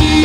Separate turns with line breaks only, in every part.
you.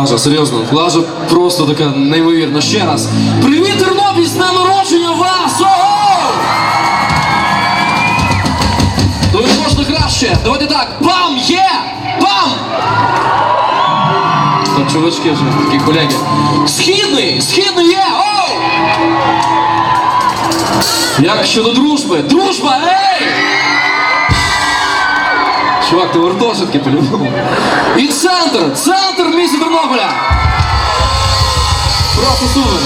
Глажа, серйозно, глажа просто така неймовірна. Ще раз. Привіт, Тернопіль, з днем народження вас! Ого! То можна краще. Давайте так. Бам! Є! Бам! Так, чувачки вже, такі колеги. Східний! Східний є! Оу! Як щодо дружби? Дружба, ей! Чувак, ти вартошитки по-любому. І центр! Центр міста Тернополя! Просто супер!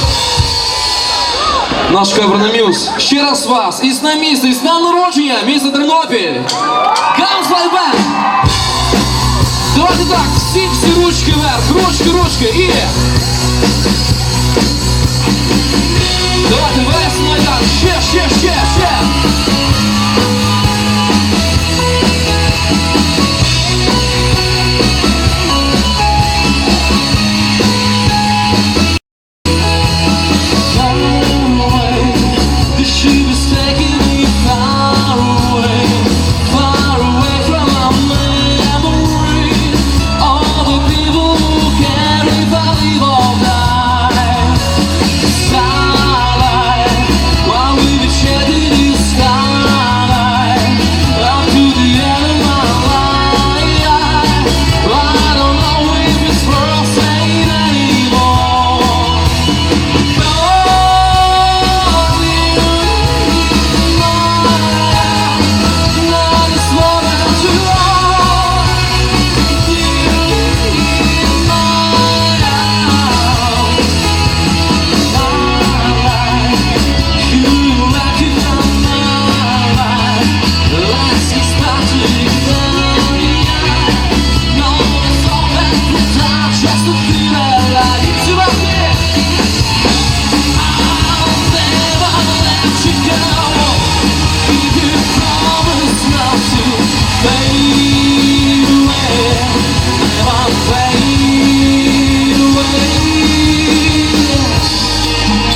Наш Кавронамюз. Ще раз вас! Із на місто, із днем народження, місто Тернопіль! Ганслай Бенд! Давайте так, всі всі ручки вверх, ручки, ручки і... Давайте весь майдан, ще, ще, ще, ще!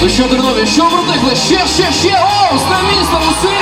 Що, Тернові, що протекли? Ще, ще, ще! О, з ним місто усі!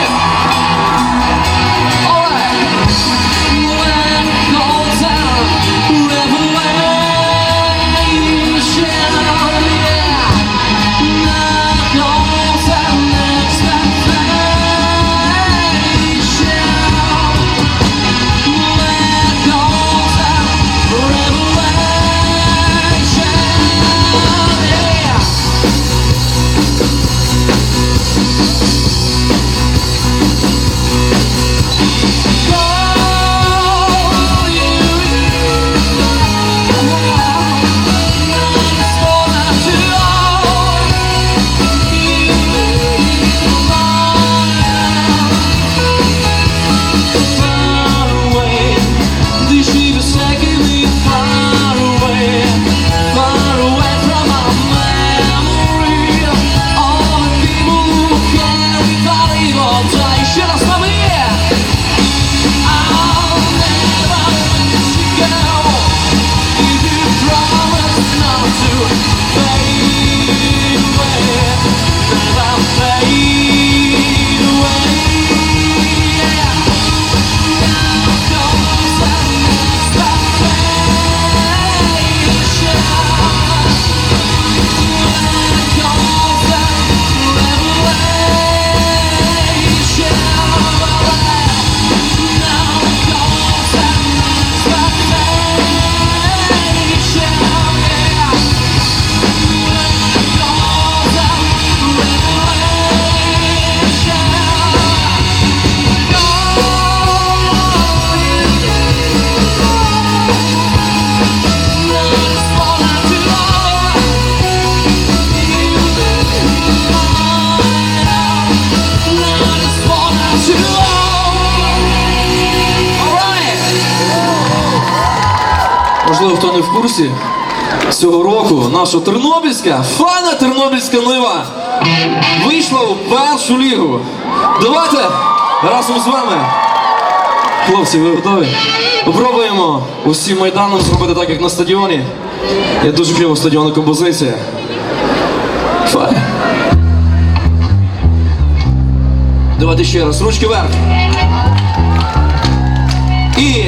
Можливо, хто не в курсі, цього року наша тернопільська, файна тернопільська нива вийшла у першу лігу. Давайте разом з вами, хлопці, ви готові? Попробуємо усім майданом зробити так, як на стадіоні. Я дуже кльова стадіонна композиція. Файн. Давайте ще раз, ручки вверх. І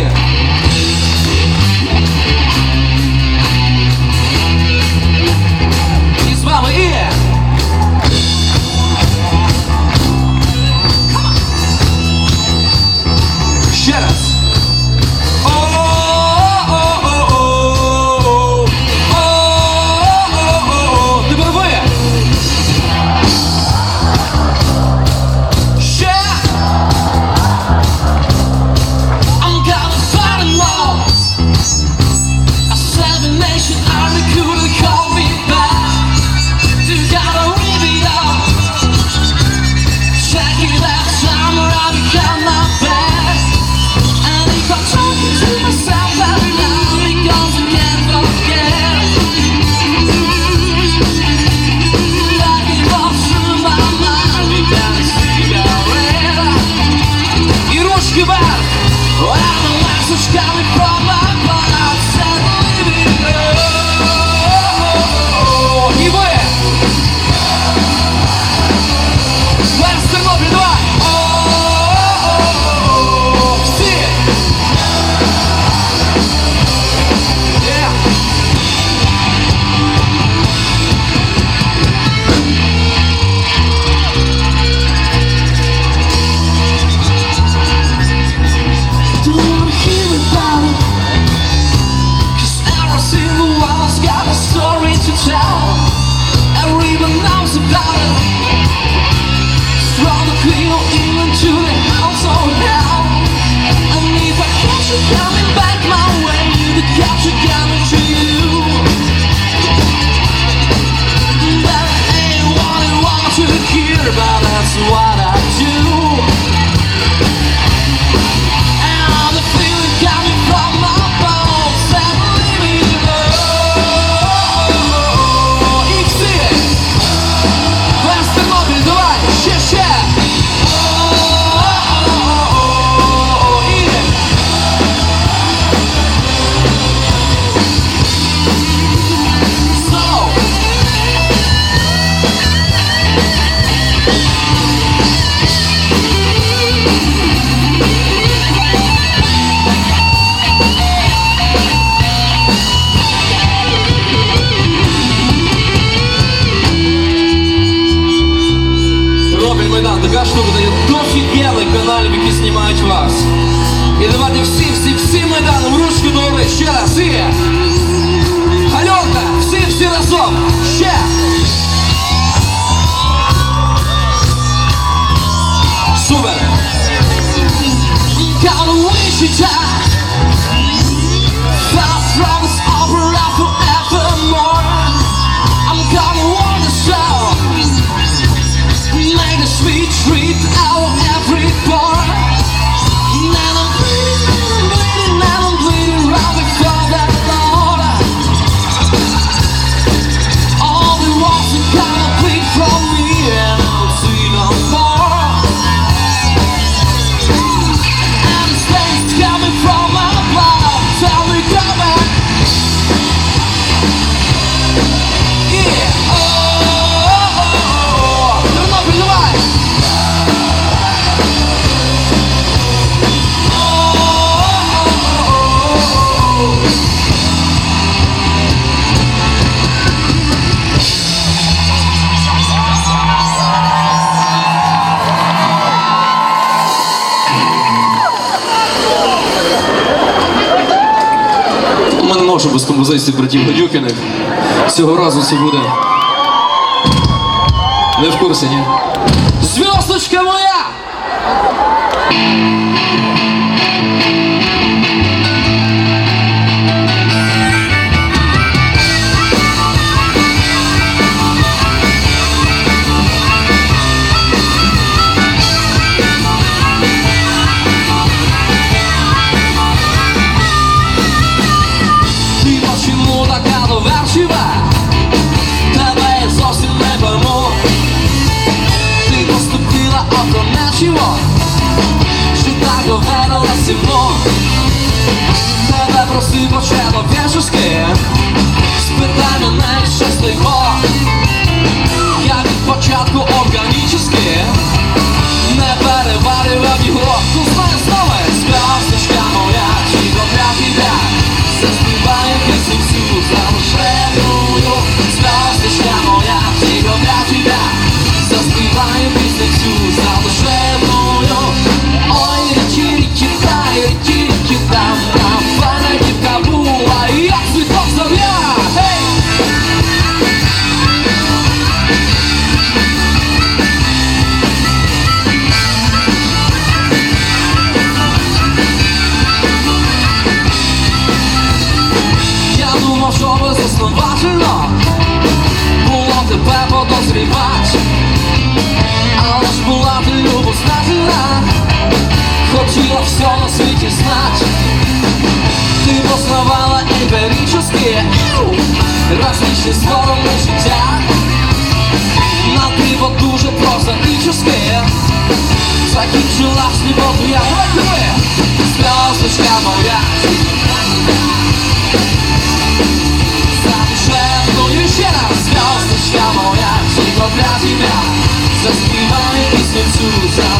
без композиції братів Гадюкіних. Цього разу це буде. Не в курсі, ні? Зв'язочка моя!
takich żulach śliwowych jak Sprosteczka moja Zadyszę, się raz Sprosteczka moja Ci wyobrazi brak. Zaspiwany pismem cudza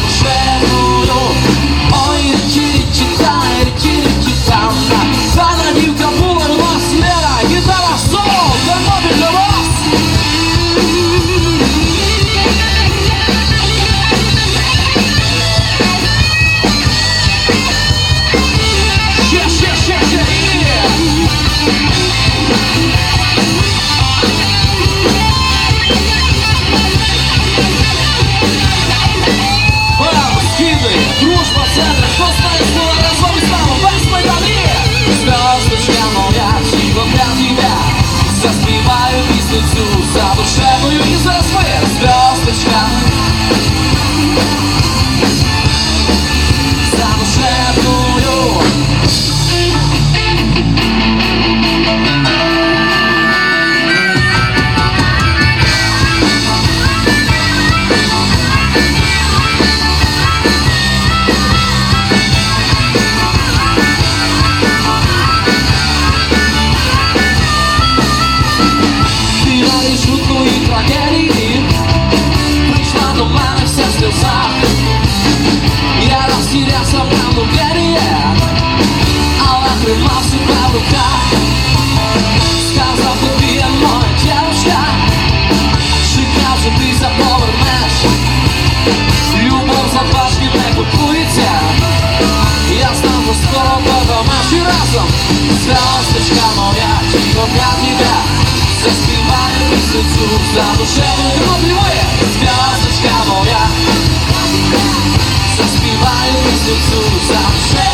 Дівчинка моя, тільки тебе Заспіваю пісницю за душевою попіває Зв'язочка моя Заспіваю пісницю за
душевою